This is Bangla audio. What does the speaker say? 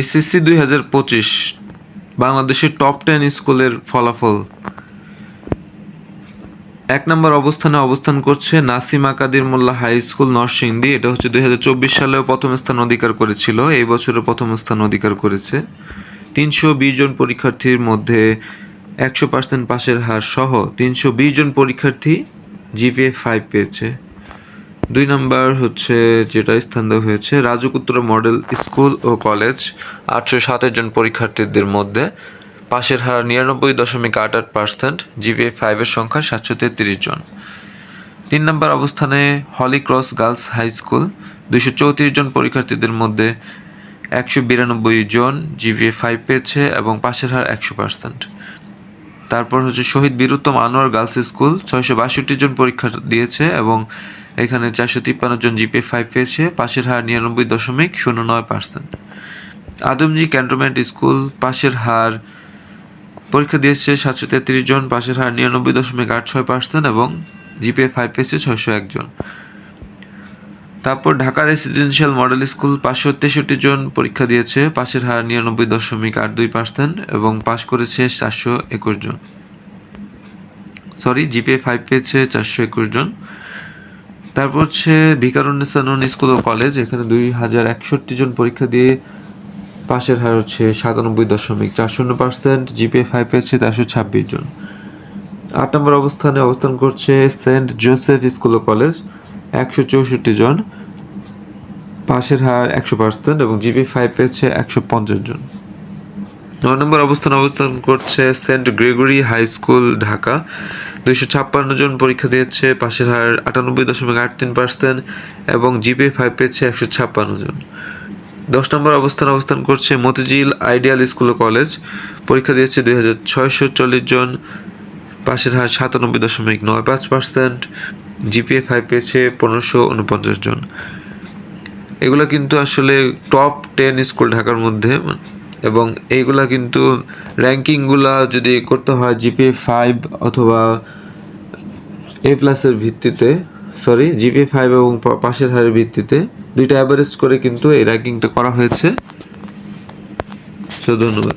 এসএসসি দুই হাজার পঁচিশ, বাংলাদেশের টপ টেন স্কুলের ফলাফল। এক নম্বর অবস্থানে অবস্থান করছে নাসিম কাদির মোল্লা হাই স্কুল, নরসিংদী। এটা হচ্ছে দুই হাজার চব্বিশ সালেও প্রথম স্থান অধিকার করেছিল, এই বছরও প্রথম স্থান অধিকার করেছে। তিনশো বিশ জন পরীক্ষার্থীর মধ্যে একশো পার্সেন্ট পাশের হার সহ তিনশো বিশ জন পরীক্ষার্থী জিপিএ ফাইভ পেয়েছে। দুই নাম্বার হচ্ছে যেটা স্থান দেওয়া হয়েছে, রাজকুত্র মডেল স্কুল ও কলেজ, আটশো সাতের জন পরীক্ষার্থীদের মধ্যে। পাশের হার নিরানব্বই দশমিক আট আট পার্সেন্ট জিপিএ ফাইভের সংখ্যা সাতশো তেত্রিশ জন। তিন নম্বর অবস্থানে holy cross girls high school, দুইশো চৌত্রিশ জন পরীক্ষার্থীদের মধ্যে একশো বিরানব্বই জন জিপিএ ফাইভ পেয়েছে এবং পাশের হার একশো পার্সেন্ট তারপর হচ্ছে শহীদ বীরুত্তম আনোয়ার গার্লস স্কুল, ছয়শো বাষট্টি জন পরীক্ষা দিয়েছে এবং এখানে চারশো তিপ্পান্ন জন জিপে ফাইভ পেয়েছে, পাশের হার নিরানব্বই দশমিক শূন্য নয় পার্সেন্ট আদমজি ক্যান্টনমেন্ট স্কুল, পাশের হার পরীক্ষা দিয়েছে সাতশো তেত্রিশ জন, পাশের হার নিরানব্বই দশমিক আট ছয় পার্সেন্ট এবং জিপে ফাইভ পেয়েছে ছয়শো একজন তারপর ঢাকা রেসিডেন্সিয়াল মডেল স্কুল পাঁচশো তেষট্টি জন পরীক্ষা দিয়েছে, পাশের হার নিরানব্বই দশমিক আট দুই পার্সেন্ট এবং পাশ করেছে চারশো একুশ জন। সরি জিপিএ ফাইভ পেয়েছে চারশো একুশ জন। তারপর হচ্ছে ভিকারুন্নেসানন স্কুল ও কলেজ এখানে দুই হাজার একষট্টি জন পরীক্ষা দিয়ে পাশের হার হচ্ছে সাতানব্বই দশমিক চার শূন্য পার্সেন্ট জিপিএ ফাইভ পেয়েছে চারশো ছাব্বিশ জন। আট নম্বর অবস্থানে অবস্থান করছে সেন্ট জোসেফ স্কুল ও কলেজ একশো চৌষট্টি জন, পাশের হার একশো পার্সেন্ট এবং জিপি ফাইভ পেয়েছে একশো পঞ্চাশ জন। নয় নম্বর অবস্থান অবস্থান করছে saint Gregory high school, Dhaka. দুইশো ছাপ্পান্ন জন পরীক্ষা দিয়েছে, পাশের হার আটানব্বই দশমিক আট তিন পার্সেন্ট এবং জিপি ফাইভ পেয়েছে একশো ছাপ্পান্ন জন। দশ নম্বর অবস্থান অবস্থান করছে মতিঝিল আইডিয়াল স্কুল ও কলেজ, পরীক্ষা দিয়েছে দুই হাজার ছয়শো চল্লিশ জন, পাশের হার সাতানব্বই দশমিক নয় পাঁচ পার্সেন্ট। জিপিএ ফাইভ পেয়েছে পনেরোশো উনপঞ্চাশ জন। এগুলো কিন্তু আসলে টপ টেন স্কুল ঢাকার মধ্যে, এবং এইগুলা কিন্তু র্যাঙ্কিংগুলা যদি করতে হয় জিপিএ ফাইভ অথবা এ প্লাসের ভিত্তিতে সরি জিপিএ ফাইভ এবং পাশের হারের ভিত্তিতে, দুইটা অ্যাভারেজ করে কিন্তু এই র্যাঙ্কিংটা করা হয়েছে। সো ধন্যবাদ।